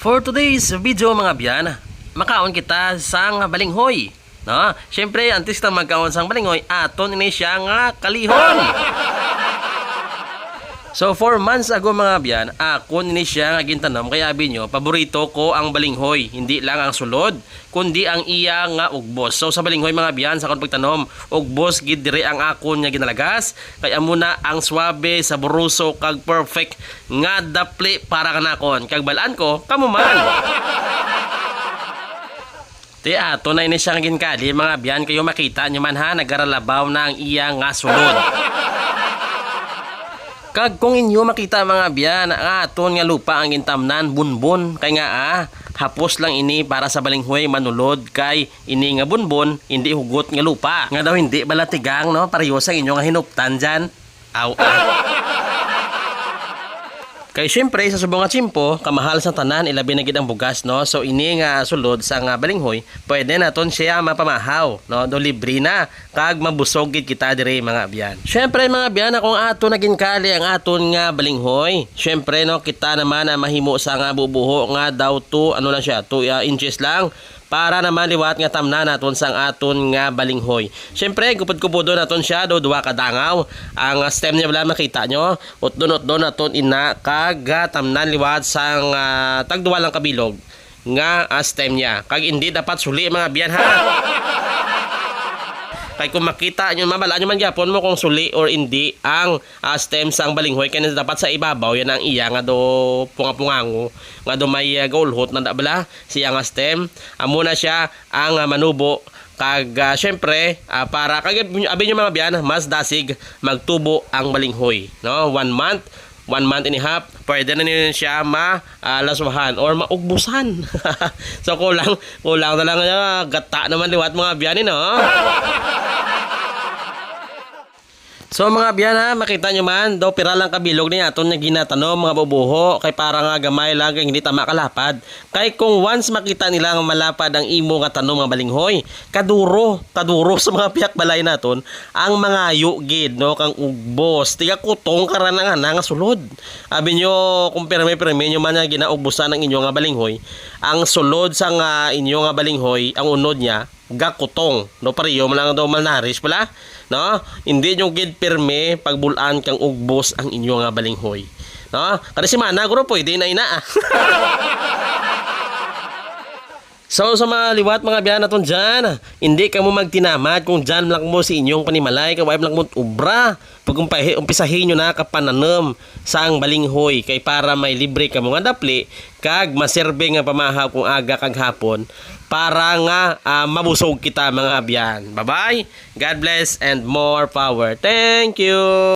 For today's video mga biyan, makaon kita sang balinghoy. No? Siyempre, antes na magkaon sang balinghoy, aton ini siya nga kalihon. So, 4 months ago mga biyan, ako ni siya nga gintanom kaya abi nyo, paborito ko ang balinghoy. Hindi lang ang sulod, kundi ang iya nga ugbos. So, sa balinghoy mga biyan, sa akong pagtanom, ugbos gid dire ang akon nga ginalagas. Kaya muna ang swabe, saboroso, kag perfect nga dapli para kanakon. Kag balaan ko, kamo man. Ti ato na ini siya nga ginkali mga biyan kayo makita nyo man ha nagaralabaw na ang iya nga sulod. Kag kung inyo makita mga biyan, ang aton nga lupa ang intamnan bunbon kay nga ah, hapos lang ini para sa balinghoy manulod kay ini nga bunbon hindi hugot nga lupa. Nga daw hindi balatigang no, pareho sa inyo nga hinuptan dyan. Aw ah. Kay syempre sa subong chimpo, kamahal sa tanan ilabi na gid ang bugas no. So ini nga sulod sa nga balinghoy, pwede naton siya mapamahaw no. Do libre na kag mabusog gid kita dire mga abyan. Syempre mga abyan akong ato naging kali ang aton nga balinghoy. Syempre no kita naman na mahimo sa nga bubuho nga daw to ano lang siya, 2 inches lang para naman liwat nga tamna naton sang aton nga balinghoy. Syempre, gupod-kupodo naton siya do duwa ka dangaw. Ang stem niya wala makita nyo. Utdon-utdon naton ina kag ah, tamnan liwat sang uh, tagduwa lang kabilog nga ah, stem niya. Kag hindi dapat suli mga biyan ha. Kay kung makita nyo, mabala nyo man gyapon mo kung suli or hindi ang ah, stem sang balinghoy kaya dapat sa ibabaw yan ang iya nga do punga-pungango nga do may uh, goalhot na bala siya nga stem amo na siya ang ah, manubo kag ah, syempre ah, para kag abi nyo mga biyan mas dasig magtubo ang balinghoy no one month one month and a half, pwede na nila siya ma-laswahan or maugbusan. so kulang, kulang na lang uh, gata naman liwat mga biyanin, no? So mga biyan ha, makita nyo man, daw pira lang kabilog ni aton nga ginatanom mga bubuho kay para nga gamay lang kay hindi tama kalapad. Kay kung once makita nila nga malapad ang imo nga tanom nga balinghoy, kaduro, kaduro sa mga piyak balay naton ang mga gid no kang ugbos. Tiga kutong karanang nga sulod. Abi nyo kung pirmi-pirmi nyo man nga ginaugbusan ang inyo nga balinghoy, ang sulod sa nga inyo nga balinghoy, ang unod niya gakutong no pareho man lang daw malnaris pala no hindi yung gid pirme pagbulan kang ugbos ang inyo nga balinghoy no kada si mana guro pwede na ina ah. So sa mga liwat mga biyan naton dyan, hindi ka mo magtinamad kung dyan lang mo si inyong panimalay, kay lang mo ubra. Pag umpisahin nyo na kapananam sa ang balinghoy, kay para may libre ka mga dapli, kag maserbe nga pamahaw kung aga kag hapon, para nga ah, mabusog kita mga biyan. Bye-bye, God bless and more power. Thank you!